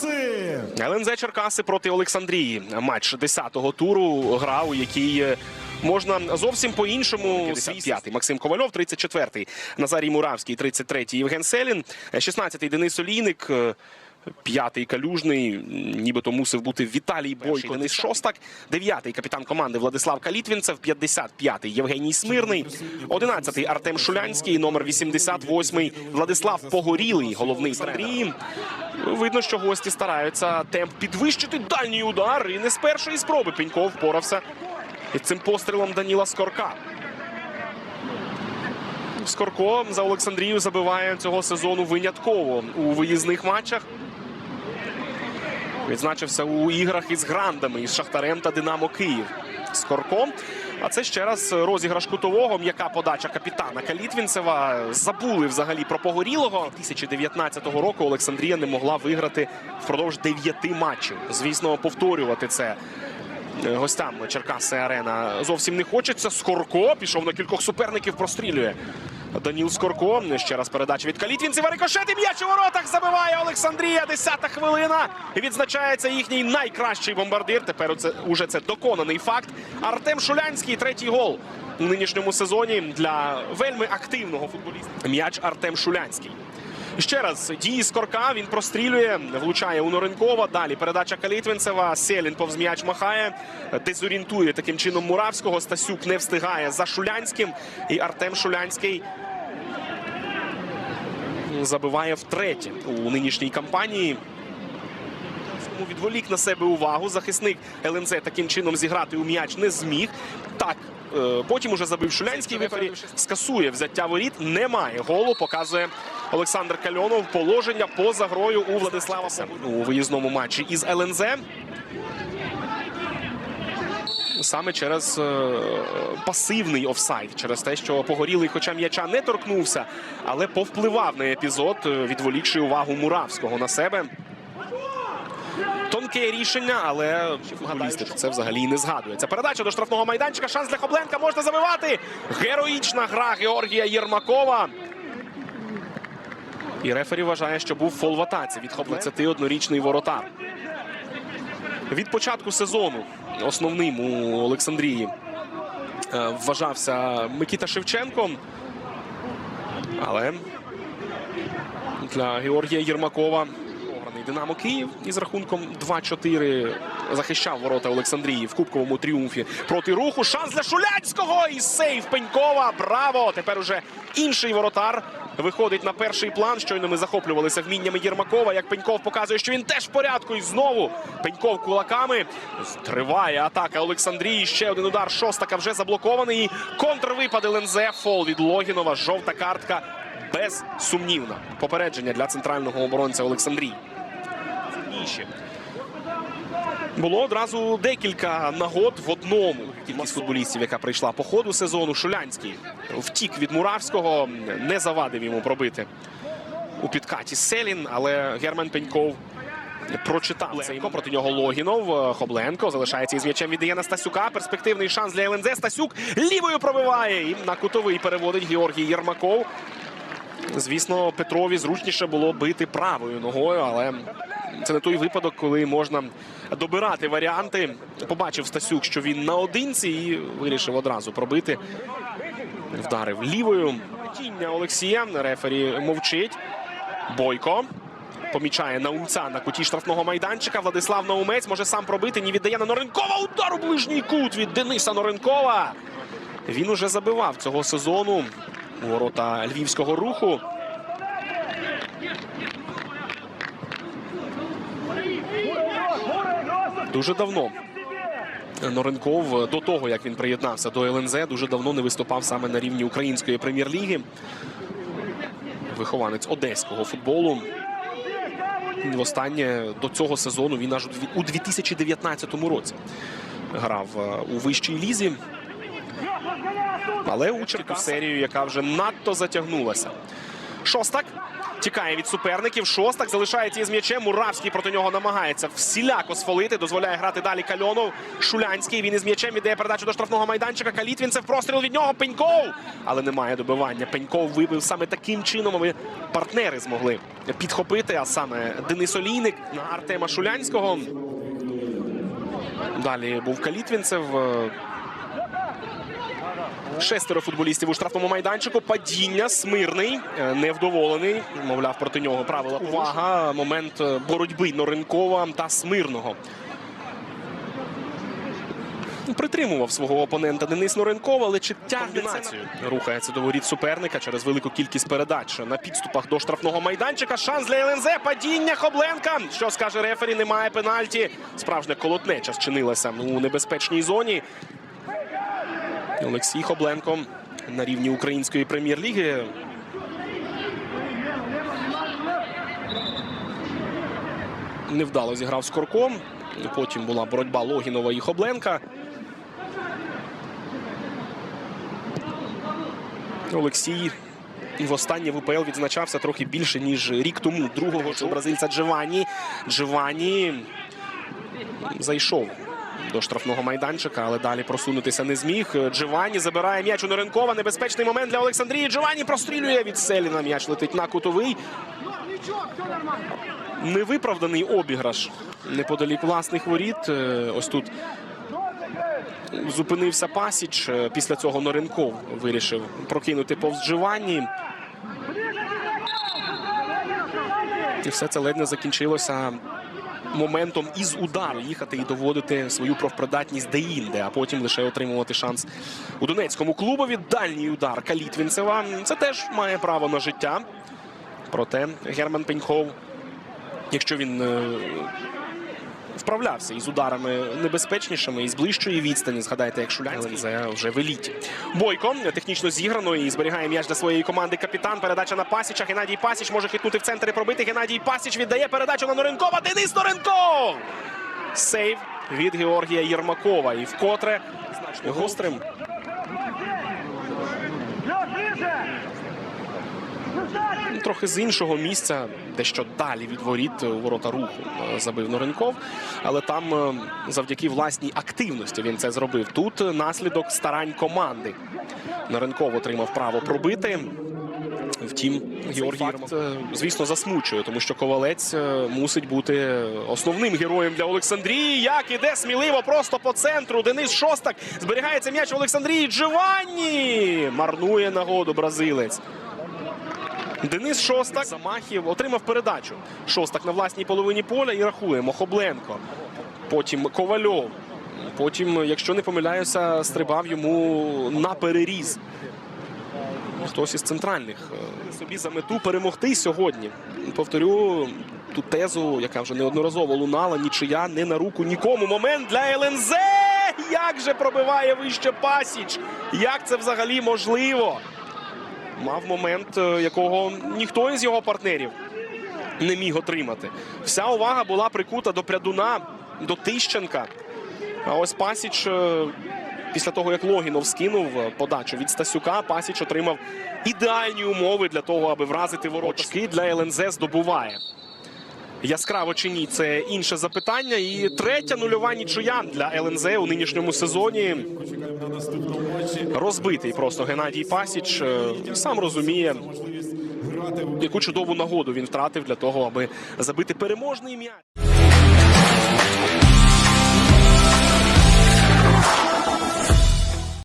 Черкаси. ЛНЗ Черкаси проти Олександрії. Матч 10-го туру. Гра, у якій е, можна зовсім по-іншому. 55-й Максим Ковальов, 34-й Назарій Муравський, 33-й Євген Селін, 16-й Денис Олійник. П'ятий калюжний, нібито мусив бути Віталій Бойко, Денис Шостак. Дев'ятий капітан команди Владислав Калітвінцев. 55-й Євгеній Смирний. 11-й Артем Шулянський. Номер 88-й Владислав Погорілий. Головний з Андрії. Видно, що гості стараються темп підвищити. Дальній удар. І не з першої спроби Пеньков впорався цим пострілом Даніла Скорка. Скорко за Олександрію забиває цього сезону винятково у виїзних матчах. Відзначився у іграх із грандами із Шахтарем та Динамо Київ. Скорко. А це ще раз розіграш кутового. М'яка подача капітана Калітвінцева. Забули взагалі про погорілого. 2019 року Олександрія не могла виграти впродовж дев'яти матчів. Звісно, повторювати це е, гостям Черкаси Арена зовсім не хочеться. Скорко пішов на кількох суперників, прострілює. Даніл Скорко. Ще раз передача від Калітвінцева. Рикошет і м'яч у воротах забиває Олександрія. Десята хвилина. Відзначається їхній найкращий бомбардир. Тепер це уже це доконаний факт. Артем Шулянський. Третій гол у нинішньому сезоні для вельми активного футболіста. М'яч Артем Шулянський. Ще раз дії Скорка. Він прострілює, влучає у Норенкова. Далі передача Калітвінцева. Селін повз м'яч махає, дезорієнтує таким чином Муравського. Стасюк не встигає за Шулянським. І Артем Шулянський забиває втретє у нинішній кампанії. Відволік на себе увагу. Захисник ЛНЗ таким чином зіграти у м'яч не зміг. Так, потім уже забив Шулянський. Вифарі скасує взяття воріт. Немає голу. Показує Олександр Кальонов. Положення поза грою у Владислава Сем- у виїзному матчі із ЛНЗ. Саме через е, пасивний офсайд, через те, що погорілий, хоча м'яча не торкнувся, але повпливав на епізод, е, відволікши увагу Муравського на себе. Тонке рішення, але футболісти про це взагалі і не згадується. Передача до штрафного майданчика. Шанс для Хобленка можна забивати. Героїчна гра Георгія Єрмакова. І рефері вважає, що був фол в атаці від Хобленка. 21-річний воротар. Від початку сезону основним у Олександрії е, вважався Микіта Шевченко. Але для Георгія Єрмакова Ограний Динамо Київ із рахунком 2-4 захищав ворота Олександрії в кубковому тріумфі проти руху. Шанс для Шуляцького і сейв Пенькова. Браво! Тепер уже інший воротар виходить на перший план. Щойно ми захоплювалися вміннями Єрмакова. Як Пеньков показує, що він теж в порядку. І знову Пеньков кулаками. Триває атака Олександрії. Ще один удар шостака вже заблокований. І Контрвипад ЛНЗ. Фол від Логінова. Жовта картка безсумнівна. Попередження для центрального оборонця Олександрії. Сильніші. Було одразу декілька нагод в одному. Кількість футболістів, яка прийшла по ходу сезону. Шулянський втік від Муравського, не завадив йому пробити у підкаті Селін, але Герман Пеньков прочитав цей проти нього Логінов. Хобленко залишається із м'ячем віддає на Стасюка. Перспективний шанс для ЛНЗ. Стасюк лівою пробиває і на кутовий переводить Георгій Єрмаков. Звісно, Петрові зручніше було бити правою ногою, але це не той випадок, коли можна добирати варіанти. Побачив Стасюк, що він наодинці, і вирішив одразу пробити. Вдарив лівою. Тіння Олексія. Рефері мовчить. Бойко. Помічає Наумця на куті штрафного майданчика. Владислав Наумець може сам пробити. Ні віддає на Норенкова. Удар у ближній кут від Дениса Норенкова. Він уже забивав цього сезону ворота львівського руху. Дуже давно Норенков до того, як він приєднався до ЛНЗ, дуже давно не виступав саме на рівні української прем'єр-ліги. Вихованець одеського футболу. Востаннє до цього сезону він аж у 2019 році грав е, у вищій лізі. Але у серію, яка вже надто затягнулася. Шостак тікає від суперників. Шостак залишається із м'ячем. Муравський проти нього намагається всіляко сфолити. Дозволяє грати далі Кальонов. Шулянський. Він із м'ячем віддає передачу до штрафного майданчика. Калітвінцев простріл від нього. Пеньков. Але немає добивання. Пеньков вибив саме таким чином, аби партнери змогли підхопити. А саме Денис Олійник на Артема Шулянського. Далі був Калітвінцев. Шестеро футболістів у штрафному майданчику. Падіння смирний, е, невдоволений. Мовляв, проти нього правила. Увага. Момент е, боротьби Норенкова та Смирного. Притримував свого опонента Денис Норенков, але чи тягне? Рухається до воріт суперника через велику кількість передач на підступах до штрафного майданчика. Шанс для ЛНЗ. Падіння Хобленка. Що скаже рефері? Немає пенальті. Справжня колотнеча зчинилася у небезпечній зоні. Олексій Хобленко на рівні української прем'єр-ліги. Невдало зіграв з Корком. Потім була боротьба Логінова і Хобленка. Олексій в УПЛ відзначався трохи більше, ніж рік тому. Другого бразильця Дживані. Дживані зайшов до штрафного майданчика, але далі просунутися не зміг. Дживані забирає м'яч у Норенкова. Небезпечний момент для Олександрії. Дживані прострілює від Селіна. М'яч летить на кутовий. Невиправданий обіграш неподалік власних воріт. Е, Ось тут зупинився Пасіч. Е, Після цього Норенков вирішив прокинути повз Дживані. І все це ледь не закінчилося моментом із удару їхати і доводити свою профпридатність деінде, а потім лише отримувати шанс у донецькому клубові. Дальній удар Калітвінцева. Це теж має право на життя. Проте Герман Пеньхов, якщо він е, вправлявся із ударами небезпечнішими із ближчої відстані. Згадайте, як Шулянський за вже в еліті. Бойко технічно зіграно і зберігає м'яч для своєї команди. Капітан. Передача на Пасіча. Геннадій Пасіч може хитнути в центр і пробити. Геннадій Пасіч віддає передачу на Норенкова. Денис Норенков! Сейв від Георгія Єрмакова. І вкотре гострим. Трохи з іншого місця, дещо далі від воріт у ворота руху е, забив Норенков. Але там е, завдяки власній активності він це зробив. Тут наслідок старань команди. Норенков отримав право пробити. Втім, Георгій е, звісно, засмучує, тому що ковалець е, мусить бути основним героєм для Олександрії. Як іде сміливо просто по центру. Денис Шостак зберігається м'яч в Олександрії. Джованні марнує нагоду бразилець. Денис Шостак замахів отримав передачу. Шостак на власній половині поля і рахує Мохобленко. Потім Ковальов. Потім, якщо не помиляюся, стрибав йому на переріз. Хтось із центральних е, собі за мету перемогти сьогодні. Повторю ту тезу, яка вже неодноразово лунала. Нічия не на руку нікому. Момент для ЛНЗ. Як же пробиває вище Пасіч? Як це взагалі можливо? Мав момент, е, якого ніхто із його партнерів не міг отримати. Вся увага була прикута до прядуна, до Тищенка. А ось Пасіч, е, після того, як Логінов скинув е, подачу від Стасюка, Пасіч отримав ідеальні умови для того, аби вразити ворочки для ЛНЗ здобуває. Яскраво чи ні, це інше запитання. І третя нульова нічия для ЛНЗ у нинішньому сезоні. Розбитий просто Геннадій Пасіч е, сам розуміє, яку чудову нагоду він втратив для того, аби забити переможний м'яч.